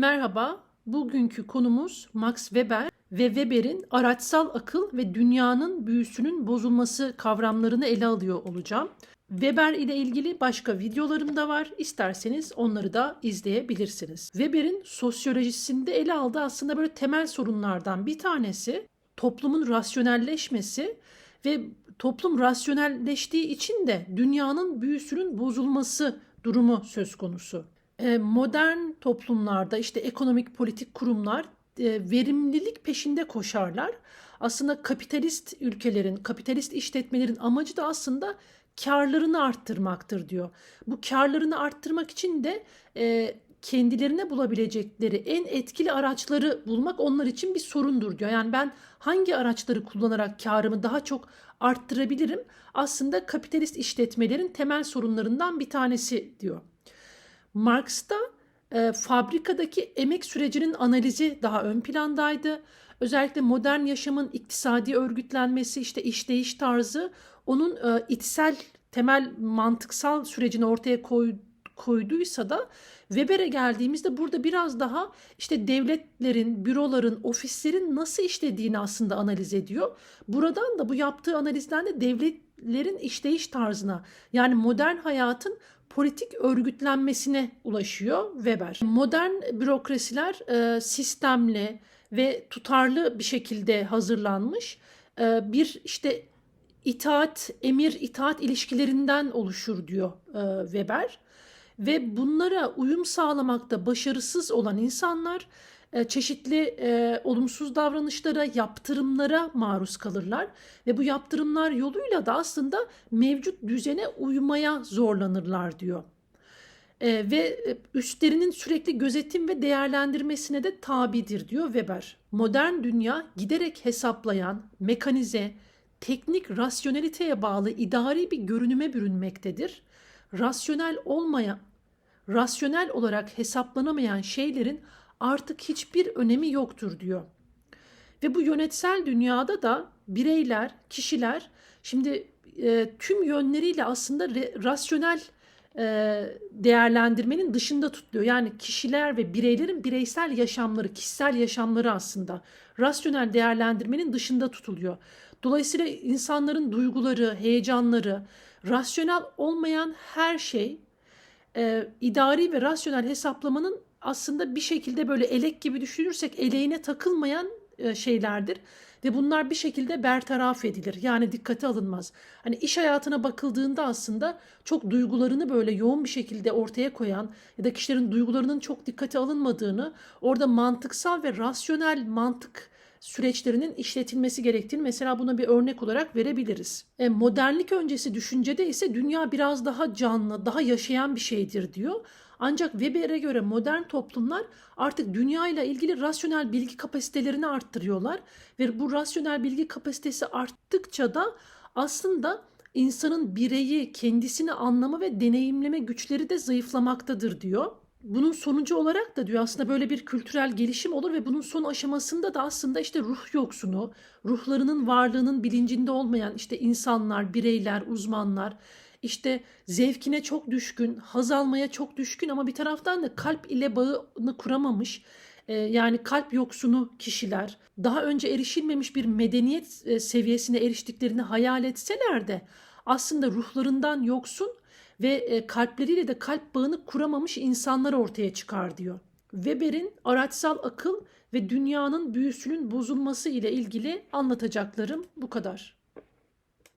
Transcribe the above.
Merhaba, bugünkü konumuz Max Weber ve Weber'in araçsal akıl ve dünyanın büyüsünün bozulması kavramlarını ele alıyor olacağım. Weber ile ilgili başka videolarım da var. İsterseniz onları da izleyebilirsiniz. Weber'in sosyolojisinde ele aldığı aslında böyle temel sorunlardan bir tanesi toplumun rasyonelleşmesi ve toplum rasyonelleştiği için de dünyanın büyüsünün bozulması durumu söz konusu. E, modern toplumlarda işte ekonomik politik kurumlar e, verimlilik peşinde koşarlar. Aslında kapitalist ülkelerin, kapitalist işletmelerin amacı da aslında karlarını arttırmaktır diyor. Bu karlarını arttırmak için de e, kendilerine bulabilecekleri en etkili araçları bulmak onlar için bir sorundur diyor. Yani ben hangi araçları kullanarak karımı daha çok arttırabilirim? Aslında kapitalist işletmelerin temel sorunlarından bir tanesi diyor. Marx'ta e, fabrikadaki emek sürecinin analizi daha ön plandaydı. Özellikle modern yaşamın iktisadi örgütlenmesi, işte işleyiş tarzı onun e, içsel temel mantıksal sürecini ortaya koy, koyduysa da Weber'e geldiğimizde burada biraz daha işte devletlerin, büroların, ofislerin nasıl işlediğini aslında analiz ediyor. Buradan da bu yaptığı analizden de devletlerin işleyiş tarzına yani modern hayatın politik örgütlenmesine ulaşıyor Weber. Modern bürokrasiler e, sistemli ve tutarlı bir şekilde hazırlanmış e, bir işte itaat, emir itaat ilişkilerinden oluşur diyor e, Weber. Ve bunlara uyum sağlamakta başarısız olan insanlar çeşitli e, olumsuz davranışlara, yaptırımlara maruz kalırlar ve bu yaptırımlar yoluyla da aslında mevcut düzene uymaya zorlanırlar diyor. E, ve üstlerinin sürekli gözetim ve değerlendirmesine de tabidir diyor Weber. Modern dünya giderek hesaplayan, mekanize, teknik rasyoneliteye bağlı idari bir görünüme bürünmektedir. Rasyonel olmayan, rasyonel olarak hesaplanamayan şeylerin artık hiçbir önemi yoktur diyor. Ve bu yönetsel dünyada da bireyler, kişiler şimdi e, tüm yönleriyle aslında re, rasyonel e, değerlendirmenin dışında tutuluyor. Yani kişiler ve bireylerin bireysel yaşamları, kişisel yaşamları aslında rasyonel değerlendirmenin dışında tutuluyor. Dolayısıyla insanların duyguları, heyecanları, rasyonel olmayan her şey e, idari ve rasyonel hesaplamanın aslında bir şekilde böyle elek gibi düşünürsek eleğine takılmayan e, şeylerdir ve bunlar bir şekilde bertaraf edilir. Yani dikkate alınmaz. Hani iş hayatına bakıldığında aslında çok duygularını böyle yoğun bir şekilde ortaya koyan ya da kişilerin duygularının çok dikkate alınmadığını, orada mantıksal ve rasyonel mantık süreçlerinin işletilmesi gerektiğini mesela buna bir örnek olarak verebiliriz. E, modernlik öncesi düşüncede ise dünya biraz daha canlı, daha yaşayan bir şeydir diyor. Ancak Weber'e göre modern toplumlar artık dünya ile ilgili rasyonel bilgi kapasitelerini arttırıyorlar ve bu rasyonel bilgi kapasitesi arttıkça da aslında insanın bireyi, kendisini anlama ve deneyimleme güçleri de zayıflamaktadır diyor. Bunun sonucu olarak da diyor aslında böyle bir kültürel gelişim olur ve bunun son aşamasında da aslında işte ruh yoksunu, ruhlarının varlığının bilincinde olmayan işte insanlar, bireyler, uzmanlar, işte zevkine çok düşkün, haz almaya çok düşkün ama bir taraftan da kalp ile bağını kuramamış, e, yani kalp yoksunu kişiler, daha önce erişilmemiş bir medeniyet e, seviyesine eriştiklerini hayal etseler de aslında ruhlarından yoksun ve e, kalpleriyle de kalp bağını kuramamış insanlar ortaya çıkar diyor. Weber'in araçsal akıl ve dünyanın büyüsünün bozulması ile ilgili anlatacaklarım bu kadar.